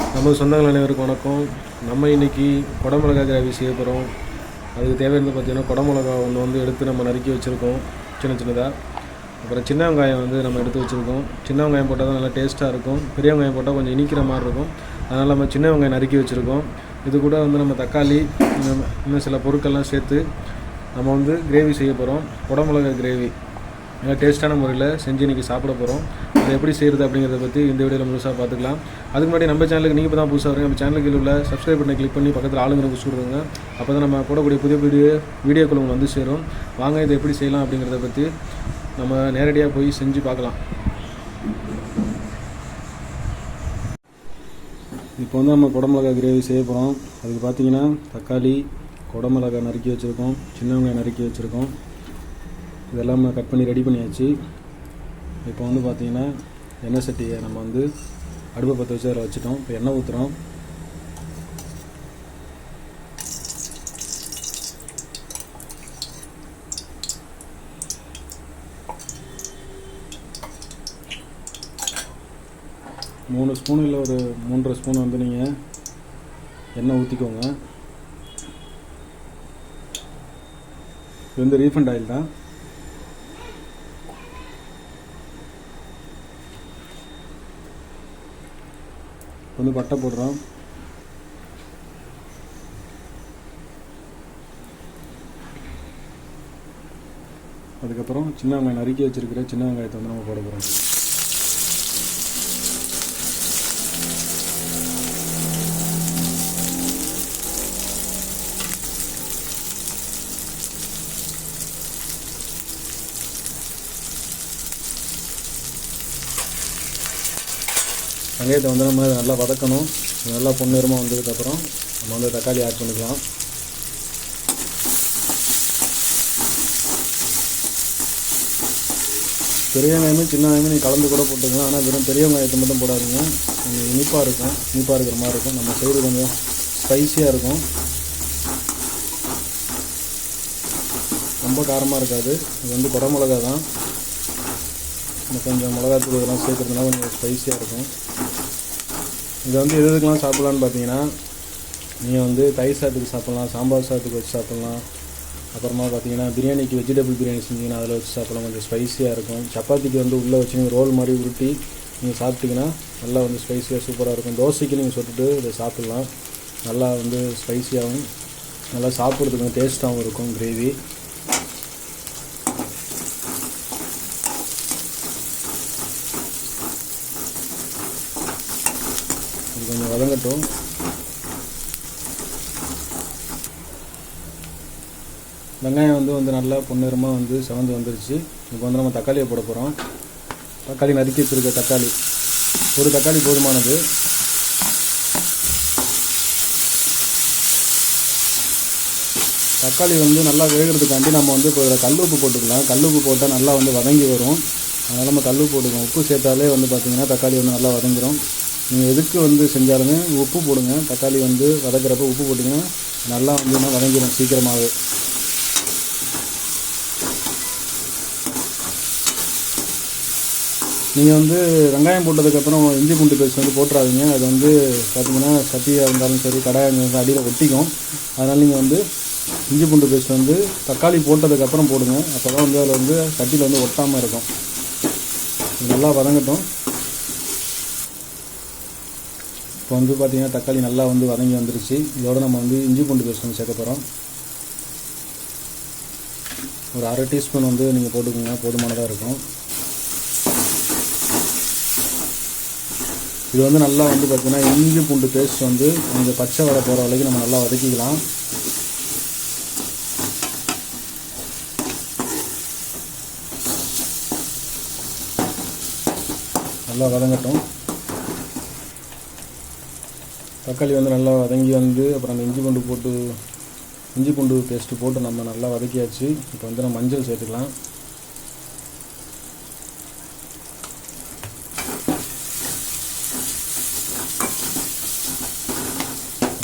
நமது சொந்தங்கள் அனைவருக்கும் வணக்கம். நம்ம இன்றைக்கி குடமிளகா கிராவி செய்ய போகிறோம் அதுக்கு தேவையானது பார்த்திங்கன்னா குடமிளகா ஒன்று வந்து எடுத்து நம்ம நறுக்கி வச்சுருக்கோம். சின்ன சின்னதாக அப்புறம் சின்ன வெங்காயம் வந்து நம்ம எடுத்து வச்சுருக்கோம். சின்ன வெங்காயம் போட்டால் தான் நல்லா டேஸ்ட்டாக இருக்கும். பெரிய வெங்காயம் போட்டால் கொஞ்சம் இனிக்கிற மாதிரி இருக்கும். அதனால் நம்ம சின்ன வெங்காயம் நறுக்கி வச்சுருக்கோம். இது கூட வந்து நம்ம தக்காளி இன்னும் இன்னும் சில பொருட்கள்லாம் சேர்த்து நம்ம வந்து கிரேவி செய்ய போகிறோம் குடமிளகா கிரேவி. நல்லா டேஸ்ட்டான முறையில் செஞ்சு இன்றைக்கி சாப்பிட போகிறோம் அதை எப்படி செய்கிறது அப்படிங்கிறத பற்றி இந்த வீடியோவில் முழுசாக பார்த்துக்கலாம். அதுக்கு முன்னாடி நம்ம சேனலுக்கு நீங்கள் இப்போ தான் புதுசாக வரீங்க நம்ம சேனலுக்கு உள்ள சப்ஸ்கிரைப் பண்ணி கிளிக் பண்ணி பக்கத்தில் ஆளுங்கிற புடிச்சு அப்போ தான் நம்ம போடக்கூடிய புதிய வீடியோ வீடியோக்கள் உங்களுக்கு வந்து சேரும். வாங்க இதை எப்படி செய்யலாம் அப்படிங்கிறத பற்றி நம்ம நேரடியாக போய் செஞ்சு பார்க்கலாம். இப்போ வந்து நம்ம குடமிளகா கிரேவி செய்ய போகிறோம் அதுக்கு பார்த்தீங்கன்னா தக்காளி குடமிளகா நறுக்கி வச்சுருக்கோம் சின்ன வெங்காயம் நறுக்கி வச்சுருக்கோம். இதெல்லாம் நம்ம கட் பண்ணி ரெடி பண்ணியாச்சு. இப்போ வந்து பார்த்தீங்கன்னா எண்ணெய் சட்டியை நம்ம வந்து அடுப்பை பற்ற வச்சு அதில் வச்சுட்டோம். இப்போ எண்ணெய் ஊற்றுறோம் மூணு ஸ்பூன் இல்லை ஒரு மூன்றரை ஸ்பூன் வந்து நீங்கள் எண்ணெய் ஊற்றிக்கோங்க இது வந்து ரீஃபண்ட் ஆயில் தான் வந்து பட்டை போடுறோம். அதுக்கப்புறம் சின்ன வெங்காயம் நறுக்கி வச்சிருக்கிற சின்ன வெங்காயத்தை வந்து நம்ம போட போகிறோம் வெங்காயத்தை வந்து நம்ம நல்லா வதக்கணும். நல்லா பொன்னிறமாக வந்ததுக்கப்புறம் நம்ம வந்து தக்காளி ஆட் பண்ணிக்கலாம். பெரிய வெங்காயமும் சின்ன வெங்காயமும் நீங்கள் கலந்து கூட போட்டுக்கலாம். ஆனால் வெறும் பெரிய வெங்காயத்தை மட்டும் போடாதீங்க. கொஞ்சம் இனிப்பாக இருக்கும். இனிப்பாக இருக்கிற மாதிரி இருக்கும். நம்ம செய்கிறது கொஞ்சம் ஸ்பைஸியாக இருக்கும். ரொம்ப காரமாக இருக்காது. இது வந்து குடமிளகா தான். இன்னும் கொஞ்சம் மிளகாத்தூள் இதெல்லாம் சேர்க்குறதுனால கொஞ்சம் ஸ்பைஸியாக இருக்கும். இதை வந்து எது எதுக்கெலாம் சாப்பிட்லான்னு பார்த்தீங்கன்னா நீங்கள் வந்து தயிர் சாதத்துக்கு சாப்பிட்லாம் சாம்பார் சாதத்துக்கு வச்சு சாப்பிட்லாம். அப்புறமா பார்த்தீங்கன்னா பிரியாணிக்கு வெஜிடபிள் பிரியாணி செஞ்சீங்கன்னா அதில் வச்சு சாப்பிட்லாம். கொஞ்சம் ஸ்பைஸியாக இருக்கும். சப்பாத்திக்கு வந்து உள்ளே வச்சு நீங்கள் ரோல் மாதிரி உருட்டி நீங்கள் சாப்பிட்டீங்கன்னா நல்லா வந்து ஸ்பைஸியாக சூப்பராக இருக்கும். தோசைக்கு நீங்கள் சொட்டுட்டு இதை சாப்பிட்லாம். நல்லா வந்து ஸ்பைஸியாகவும் நல்லா சாப்பிட்றதுக்கு டேஸ்ட்டாகவும் இருக்கும் கிரேவி இது கொஞ்சம் வதங்கட்டும். வெங்காயம் வந்து வந்து நல்லா பொன்னிறமாக வந்து செவந்து வந்துருச்சு. இப்போ வந்து நம்ம தக்காளியை போட போகிறோம் தக்காளி நறுக்கி வச்சுருக்க தக்காளி. ஒரு தக்காளி போதுமானது. தக்காளி வந்து நல்லா வேகிறதுக்காண்டி நம்ம வந்து இப்போ கல் உப்பு போட்டுக்கலாம். கல் உப்பு போட்டால் நல்லா வந்து வதங்கி வரும். அதனால் நம்ம கல் உப்பு போட்டுக்கலாம். உப்பு சேர்த்தாலே வந்து பார்த்திங்கன்னா தக்காளி வந்து நல்லா வதங்கிடும் நீங்கள் எதுக்கு வந்து செஞ்சாலுமே உப்பு போடுங்க. தக்காளி வந்து வதக்கிறப்ப உப்பு போட்டிங்கன்னா நல்லா வந்து வதங்கிடும் சீக்கிரமாகவே நீங்கள் வந்து வெங்காயம் போட்டதுக்கப்புறம் இஞ்சி பூண்டு பேஸ்ட் வந்து போட்டுறாதீங்க. அது வந்து பார்த்தீங்கன்னா சட்டியாக இருந்தாலும் சரி கடாயம் அடியில் ஒட்டிக்கும். அதனால் நீங்கள் வந்து இஞ்சி பூண்டு பேஸ்ட் வந்து தக்காளி போட்டதுக்கப்புறம் போடுங்க. அப்போ தான் வந்து அதில் வந்து சட்டியில் வந்து ஒட்டாமல் இருக்கும். நல்லா வதங்கட்டும். இப்போ வந்து பார்த்தீங்கன்னா தக்காளி நல்லா வந்து வதங்கி வந்துருச்சு. இதோட நம்ம வந்து இஞ்சி பூண்டு பேஸ்ட் வந்து சேர்க்க போகிறோம் ஒரு அரை டீஸ்பூன் வந்து நீங்கள் போட்டுக்கோங்க. போதுமானதாக இருக்கும். இது வந்து நல்லா வந்து பார்த்திங்கன்னா இஞ்சி பூண்டு பேஸ்ட் வந்து கொஞ்சம் பச்சை வடை போகிற வரைக்கும் நம்ம நல்லா வதக்கிக்கலாம். நல்லா வதங்கட்டும். தக்காளி வந்து நல்லா வதங்கி வந்து அப்புறம் அந்த இஞ்சி பூண்டு போட்டு இஞ்சி பூண்டு பேஸ்ட்டு போட்டு நம்ம நல்லா வதக்கியாச்சு. இப்போ வந்து நம்ம மஞ்சள் சேர்த்துக்கலாம்.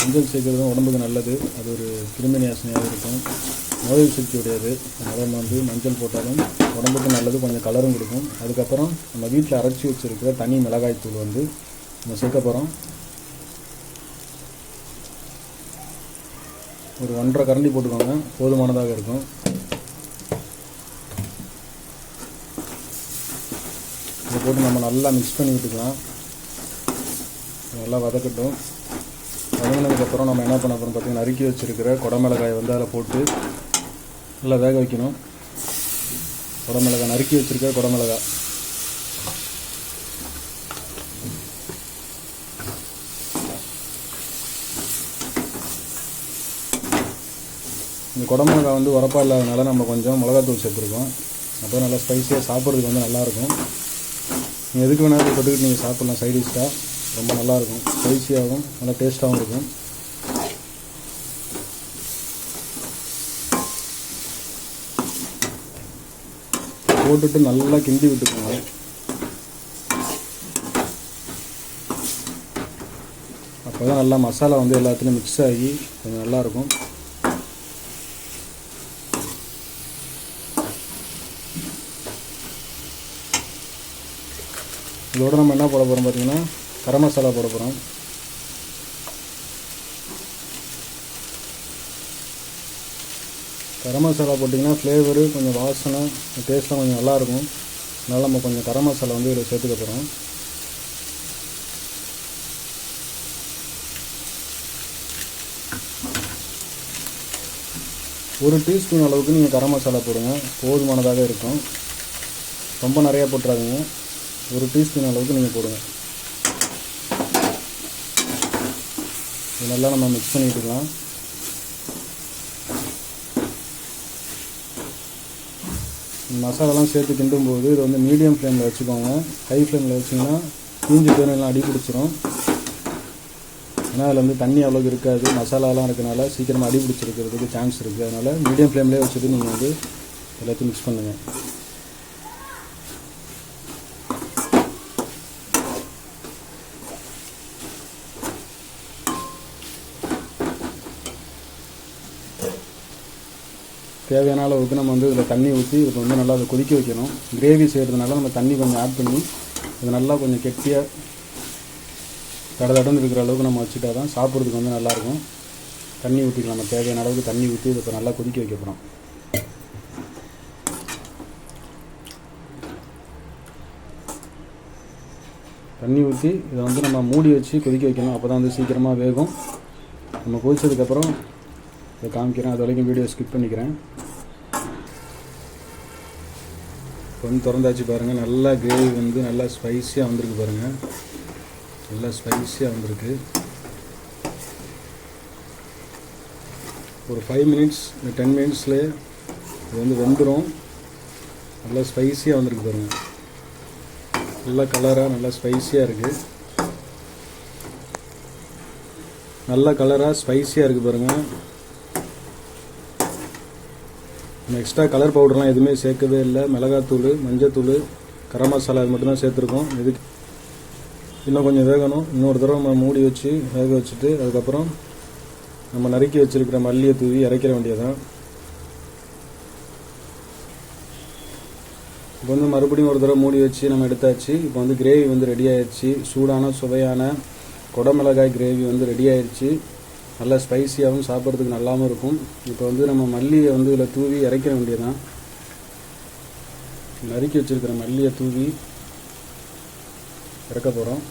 மஞ்சள் சேர்க்குறதும் உடம்புக்கு நல்லது. அது ஒரு கிருமி நாசினியாக இருக்கும். நோய் சக்தி உடையது அதனால் வந்து மஞ்சள் போட்டாலும் உடம்புக்கு நல்லது கொஞ்சம் கலரும் கொடுக்கும். அதுக்கப்புறம் நம்ம வீட்டில் அரைச்சி வச்சுருக்கிற தனி மிளகாய் தூள் வந்து நம்ம சேர்க்க போகிறோம் ஒரு ஒன்றரை கரண்டி போட்டுக்கோங்க. போதுமானதாக இருக்கும். இதை போட்டு நம்ம நல்லா மிக்ஸ் பண்ணி விட்டுக்கலாம். நல்லா வதக்கட்டும். வதங்கினதுக்கப்புறம் நம்ம என்ன பண்ண போகிறோம் பார்த்தீங்கன்னா நறுக்கி வச்சுருக்கிற குடமிளகாய் வந்து அதில் போட்டு நல்லா வேக வைக்கணும். குடமிளகாய் நறுக்கி வச்சுருக்க குடமிளகாய். இந்த குடமிளகா வந்து உரப்பா இல்லாதனால நம்ம கொஞ்சம் மிளகாத்தூள் சேர்த்துருக்கோம். அப்போ நல்லா ஸ்பைஸியாக சாப்பிட்றதுக்கு வந்து நல்லாயிருக்கும். நீங்கள் எதுக்கு வேணாலும் தொட்டுக்கிட்டு நீங்கள் சாப்பிட்லாம் சைடிஷ்டாக ரொம்ப நல்லாயிருக்கும். ஸ்பைஸியாகவும் நல்லா டேஸ்ட்டாகவும் இருக்கும். போட்டுட்டு நல்லா கிண்டி விட்டுக்கோங்க. அப்போ தான் நல்லா மசாலா வந்து எல்லாத்துலேயும் மிக்ஸ் ஆகி கொஞ்சம் நல்லாயிருக்கும். இதோட நம்ம என்ன போட போகிறோம் பார்த்தீங்கன்னா கரம் மசாலா போட போகிறோம் கரம் மசாலா போட்டிங்கன்னா ஃப்ளேவரு கொஞ்சம் வாசனை டேஸ்ட்லாம் கொஞ்சம் நல்லாயிருக்கும். அதனால் நம்ம கொஞ்சம் கரம் மசாலா வந்து இதில் சேர்த்துக்க போகிறோம் ஒரு டீஸ்பூன் அளவுக்கு நீங்கள் கரம் மசாலா போடுங்க. போதுமானதாக இருக்கும். ரொம்ப நிறையா போட்டுறாதீங்க. ஒரு டீஸ்பூன் அளவுக்கு நீங்கள் போடுங்க. இது நல்லா நம்ம மிக்ஸ் பண்ணிட்டுக்கலாம். மசாலாலாம் சேர்த்து கிண்டும்போது இது வந்து மீடியம் ஃப்ளேமில் வச்சுக்கோங்க. ஹை ஃப்ளேமில் வச்சிங்கன்னா தீஞ்சு போயிடும் அடி பிடிச்சிரும். ஏன்னா அதில் வந்து தண்ணி அவ்வளோக்கு இருக்காது. மசாலாலாம் இருக்கனால சீக்கிரமாக அடி பிடிச்சிருக்கிறதுக்கு சான்ஸ் இருக்குது அதனால் மீடியம் ஃப்ளேம்லேயே வச்சுட்டு நீங்கள் வந்து எல்லாத்தையும் மிக்ஸ் பண்ணுங்கள் தேவையான அளவுக்கு நம்ம வந்து இதில் தண்ணி ஊற்றி இதுக்கு வந்து நல்லா அதை கொதிக்க வைக்கணும். கிரேவி செய்கிறதுனால நம்ம தண்ணி கொஞ்சம் ஆட் பண்ணி இது நல்லா கொஞ்சம் கெட்டியாக தட தடந்து இருக்கிற அளவுக்கு நம்ம வச்சுட்டா தான் சாப்பிட்றதுக்கு வந்து நல்லாயிருக்கும். தண்ணி ஊற்றிக்கலாம் நம்ம தேவையான அளவுக்கு தண்ணி ஊற்றி இதை இப்போ நல்லா கொதிக்க வைக்க போகிறோம் தண்ணி ஊற்றி இதை வந்து நம்ம மூடி வச்சு கொதிக்க வைக்கணும். அப்போ தான் வந்து சீக்கிரமாக வேகும். நம்ம கொதிச்சதுக்கப்புறம் இதை காமிக்கிறேன். அது வரைக்கும் வீடியோ ஸ்கிப் பண்ணிக்கிறேன். வந்து திறந்தாச்சு பாருங்கள் நல்லா கிரேவி வந்து நல்லா ஸ்பைஸியாக வந்திருக்கு பாருங்கள் நல்லா ஸ்பைஸியாக வந்திருக்கு. ஒரு ஃபைவ் மினிட்ஸ் இந்த டென் மினிட்ஸில் இது வந்து வெந்துடும் நல்லா ஸ்பைஸியாக வந்திருக்கு பாருங்கள் நல்லா கலராக நல்லா ஸ்பைஸியாக இருக்குது நல்ல கலராக ஸ்பைஸியாக இருக்குது பாருங்கள் நம்ம எக்ஸ்ட்ரா கலர் பவுடர்லாம் எதுவுமே சேர்க்கவே இல்லை. மிளகாத்தூள் மஞ்சத்தூள் கரம் மசாலா இது மட்டும்தான் சேர்த்துருக்கோம். இதுக்கு இன்னும் கொஞ்சம் வேகணும். இன்னொரு தடவை நம்ம மூடி வச்சு வேக வச்சுட்டு அதுக்கப்புறம் நம்ம நறுக்கி வச்சிருக்கிற மல்லியை தூவி இறக்கிற வேண்டியதான் இப்போ வந்து மறுபடியும் ஒரு தடவை மூடி வச்சு நம்ம எடுத்தாச்சு. இப்போ வந்து கிரேவி வந்து ரெடி ஆயிடுச்சு சூடான சுவையான குடமிளகாய் கிரேவி வந்து ரெடி ஆயிடுச்சு நல்லா ஸ்பைசியாகவும் சாப்பிட்றதுக்கு நல்லாவும் இருக்கும். இப்போ வந்து நம்ம மல்லியை வந்து இதில் தூவி இறக்கிற வேண்டியதான் நறுக்கி வச்சுருக்கிற மல்லியை தூவி இறக்க போகிறோம்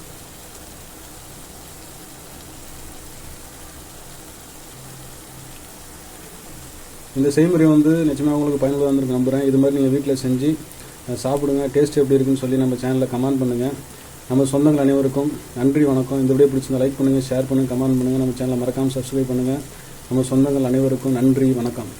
இந்த செய்முறை வந்து நிச்சயமாக உங்களுக்கு பயனுள்ளதாக இருந்திருக்கு நம்புகிறேன் இது மாதிரி நீங்கள் வீட்டில் செஞ்சு சாப்பிடுங்க டேஸ்ட் எப்படி இருக்குன்னு சொல்லி நம்ம சேனலில் கமெண்ட் பண்ணுங்கள் நம்ம சொந்தங்கள் அனைவருக்கும் நன்றி வணக்கம். இந்த வீடியோ பிடிச்சிருந்தா லைக் பண்ணுங்கள் ஷேர் பண்ணுங்கள் கமெண்ட் பண்ணுங்கள் நம்ம சேனலை மறக்காமல் சப்ஸ்கிரைப் பண்ணுங்கள் நம்ம சொந்தங்கள் அனைவருக்கும் நன்றி வணக்கம்.